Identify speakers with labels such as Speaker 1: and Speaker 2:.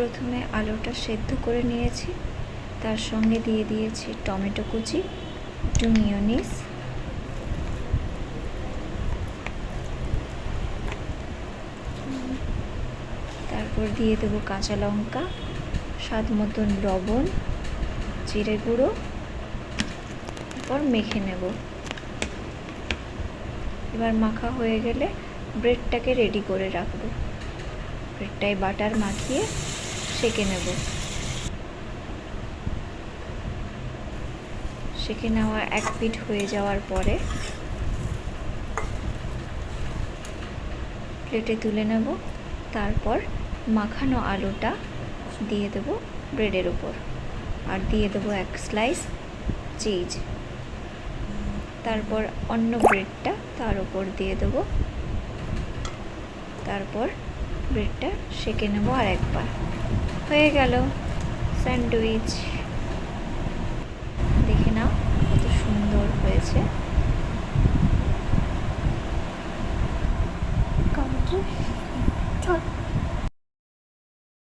Speaker 1: প্রথমে আলুটা সেদ্ধ করে নিয়েছি। তার সঙ্গে দিয়ে দিয়েছি টমেটো কুচি, একটু মিওনিস তারপর দিয়ে দেবো কাঁচা লঙ্কা, স্বাদ মতন লবণ, জিরে গুঁড়ো। তারপর মেখে নেব। এবার মাখা হয়ে গেলে ব্রেডটাকে রেডি করে রাখব। ব্রেডটায় বাটার মাখিয়ে সেঁকে নেব। সেঁকে নেওয়া এক পিঠ হয়ে যাওয়ার পরে প্লেটে তুলে নেব। তারপর মাখানো আলুটা দিয়ে দেব ব্রেডের উপর। আর দিয়ে দেবো এক স্লাইস চিজ। তারপর অন্য ব্রেডটা তার উপর দিয়ে দেব। তারপর ব্রেডটা সেঁকে নেব আর একবার। হয়ে গেল স্যান্ডউইচ। দেখে নাও কত সুন্দর হয়েছে।